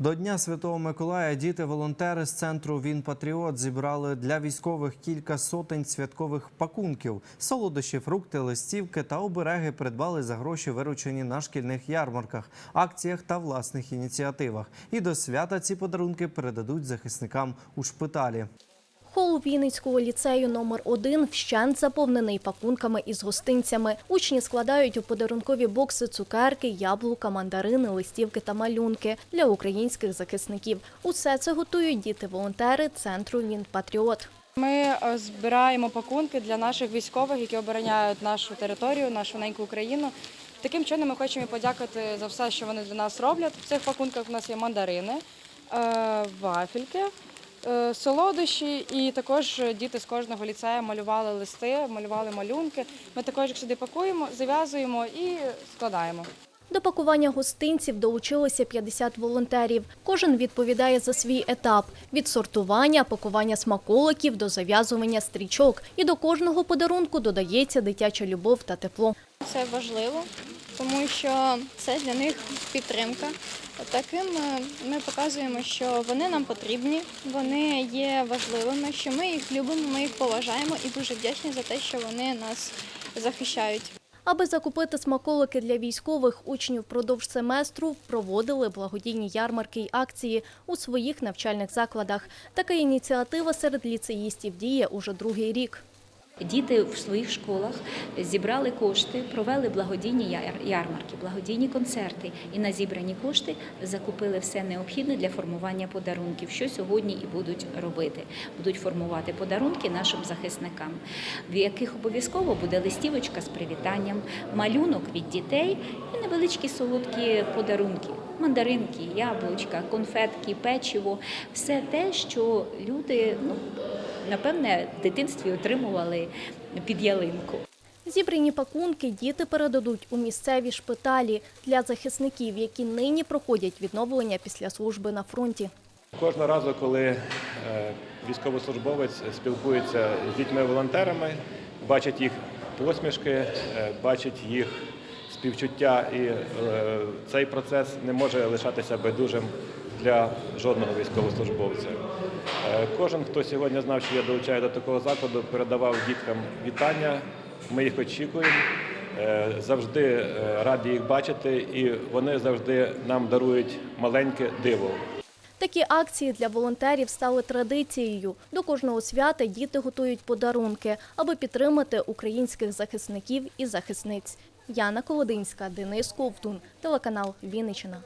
До Дня Святого Миколая діти-волонтери з центру Він Патріот зібрали для військових кілька сотень святкових пакунків. Солодощі, фрукти, листівки та обереги придбали за гроші, виручені на шкільних ярмарках, акціях та власних ініціативах. І до свята ці подарунки передадуть захисникам у шпиталі. Хол Вінницького ліцею номер 1 вщент заповнений пакунками із гостинцями. Учні складають у подарункові бокси цукерки, яблука, мандарини, листівки та малюнки для українських захисників. Усе це готують діти-волонтери центру Він Патріот. Ми е, збираємо пакунки для наших військових, які обороняють нашу територію, нашу неньку Україну. Таким чином ми хочемо подякувати за все, що вони для нас роблять. В цих пакунках у нас є мандарини, е, вафельки, солодощі, і також діти з кожного ліцею малювали листи, малювали малюнки. Ми також їх сюди пакуємо, зав'язуємо і складаємо. До пакування гостинців долучилося 50 волонтерів. Кожен відповідає за свій етап – від сортування, пакування смаколиків до зав'язування стрічок. І до кожного подарунку додається дитяча любов та тепло. Це важливо, тому що це для них підтримка. Таким е, ми показуємо, що вони нам потрібні, вони є важливими, що ми їх любимо, ми їх поважаємо і дуже вдячні за те, що вони нас захищають. Аби закупити смаколики для військових, учні впродовж семестру проводили благодійні ярмарки й акції у своїх навчальних закладах. Така ініціатива серед ліцеїстів діє уже другий рік. Діти в своїх школах зібрали кошти, провели благодійні ярмарки, благодійні концерти і на зібрані кошти закупили все необхідне для формування подарунків, що сьогодні і будуть робити. Будуть формувати подарунки нашим захисникам, в яких обов'язково буде листівочка з привітанням, малюнок від дітей і невеличкі солодкі подарунки. Мандаринки, яблучка, конфетки, печиво все те, що люди ну, напевне, в дитинстві отримували під ялинку. Зібрані пакунки діти передадуть у місцеві шпиталі для захисників, які нині проходять відновлення після служби на фронті. Кожного разу, коли е, військовослужбовець спілкується з дітьми-волонтерами, бачить їх посмішки, е, бачить їх співчуття, і е, цей процес не може лишатися байдужим для жодного військовослужбовця. Е, Кожен, хто сьогодні знав, що я долучаю до такого закладу, передавав діткам вітання. Ми їх очікуємо. Е, Завжди е, раді їх бачити, і вони завжди нам дарують маленьке диво. Такі акції для волонтерів стали традицією. До кожного свята діти готують подарунки, аби підтримати українських захисників і захисниць. Яна Колодинська, Денис Ковтун, телеканал Вінниччина.